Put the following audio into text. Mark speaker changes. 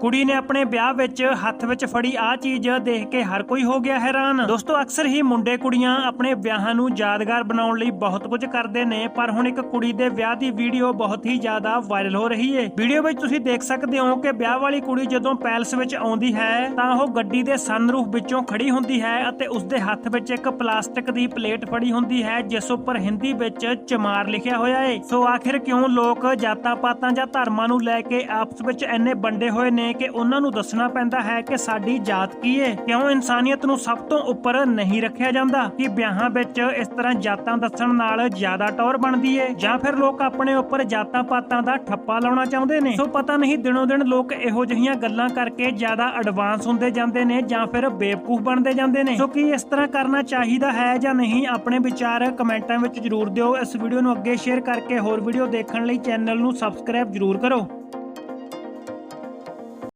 Speaker 1: ਕੁੜੀ ਨੇ ਆਪਣੇ ਵਿਆਹ ਵਿੱਚ ਹੱਥ ਵਿੱਚ ਫੜੀ ਆ ਚੀਜ਼ ਦੇਖ ਕੇ ਹਰ ਕੋਈ ਹੋ ਗਿਆ ਹੈਰਾਨ। ਦੋਸਤੋ, ਅਕਸਰ ਹੀ ਮੁੰਡੇ ਕੁੜੀਆਂ ਆਪਣੇ ਵਿਆਹਾਂ ਨੂੰ ਯਾਦਗਾਰ ਬਣਾਉਣ ਲਈ ਬਹੁਤ ਕੁਝ ਕਰਦੇ ਨੇ, ਪਰ ਹੁਣ ਇੱਕ ਕੁੜੀ ਦੇ ਵਿਆਹ ਦੀ ਵੀਡੀਓ ਬਹੁਤ ਹੀ ਜ਼ਿਆਦਾ ਵਾਇਰਲ ਹੋ ਰਹੀ ਹੈ ਵੀਡੀਓ ਵਿੱਚ ਤੁਸੀਂ ਦੇਖ ਸਕਦੇ ਹੋ ਕਿ ਵਿਆਹ ਵਾਲੀ ਕੁੜੀ ਜਦੋਂ ਪੈਲਸ ਵਿੱਚ ਆਉਂਦੀ ਹੈ, ਤਾਂ ਉਹ ਗੱਡੀ ਦੇ ਸਨਰੂਫ ਵਿੱਚੋਂ ਖੜੀ ਹੁੰਦੀ ਹੈ ਅਤੇ ਉਸ ਦੇ ਹੱਥ ਵਿੱਚ ਇੱਕ ਪਲਾਸਟਿਕ ਦੀ ਪਲੇਟ ਫੜੀ ਹੁੰਦੀ ਹੈ, ਜਿਸ ਉੱਪਰ ਹਿੰਦੀ ਵਿੱਚ ਚਮਾਰ ਲਿਖਿਆ ਹੋਇਆ ਹੈ ਸੋ ਆਖਿਰ ਕਿਉਂ ਲੋਕ ਜਾਤਾਂ ਪਾਤਾਂ ਜਾਂ ਧਰਮਾਂ ਨੂੰ ਲੈ ਕੇ ਆਪਸ ਵਿੱਚ ਇੰਨੇ ਵੰਡੇ ਹੋਏ ਨੇ? ਨੇ ਕਿ ਉਹਨਾਂ ਨੂੰ ਦੱਸਣਾ ਪੈਂਦਾ ਹੈ ਕਿ ਸਾਡੀ ਜਾਤ ਕੀ ਹੈ ਕਿਉਂ ਇਨਸਾਨੀਅਤ ਨੂੰ ਸਭ ਤੋਂ ਉੱਪਰ ਨਹੀਂ ਰੱਖਿਆ ਜਾਂਦਾ? ਕਿ ਵਿਆਹਾਂ ਵਿੱਚ ਇਸ ਤਰ੍ਹਾਂ ਜਾਤਾਂ ਦੱਸਣ ਨਾਲ ਜ਼ਿਆਦਾ ਟੌਰ ਬਣਦੀ ਹੈ ਜਾਂ ਫਿਰ ਲੋਕ ਆਪਣੇ ਉੱਪਰ ਜਾਤਾਂ ਪਾਤਾਂ ਦਾ ਠੱਪਾ ਲਾਉਣਾ ਚਾਹੁੰਦੇ ਨੇ? ਸੋ ਪਤਾ ਨਹੀਂ, ਦਿਨੋਂ ਦਿਨ ਲੋਕ ਇਹੋ ਜਿਹੀਆਂ ਗੱਲਾਂ ਕਰਕੇ ਜ਼ਿਆਦਾ ਐਡਵਾਂਸ ਹੁੰਦੇ ਜਾਂਦੇ ਨੇ ਜਾਂ ਫਿਰ ਬੇਵਕੂਫ ਬਣਦੇ ਜਾਂਦੇ ਨੇ। ਸੋ ਕੀ ਇਸ ਤਰ੍ਹਾਂ ਕਰਨਾ ਚਾਹੀਦਾ ਹੈ ਜਾਂ ਨਹੀਂ, ਆਪਣੇ ਵਿਚਾਰ ਕਮੈਂਟਾਂ ਵਿੱਚ ਜਰੂਰ ਦਿਓ। ਇਸ ਵੀਡੀਓ ਨੂੰ ਅੱਗੇ ਸ਼ੇਅਰ ਕਰਕੇ ਹੋਰ ਵੀਡੀਓ ਦੇਖਣ ਲਈ ਚੈਨਲ ਨੂੰ ਸਬਸਕ੍ਰਾਈਬ ਜਰੂਰ ਕਰੋ।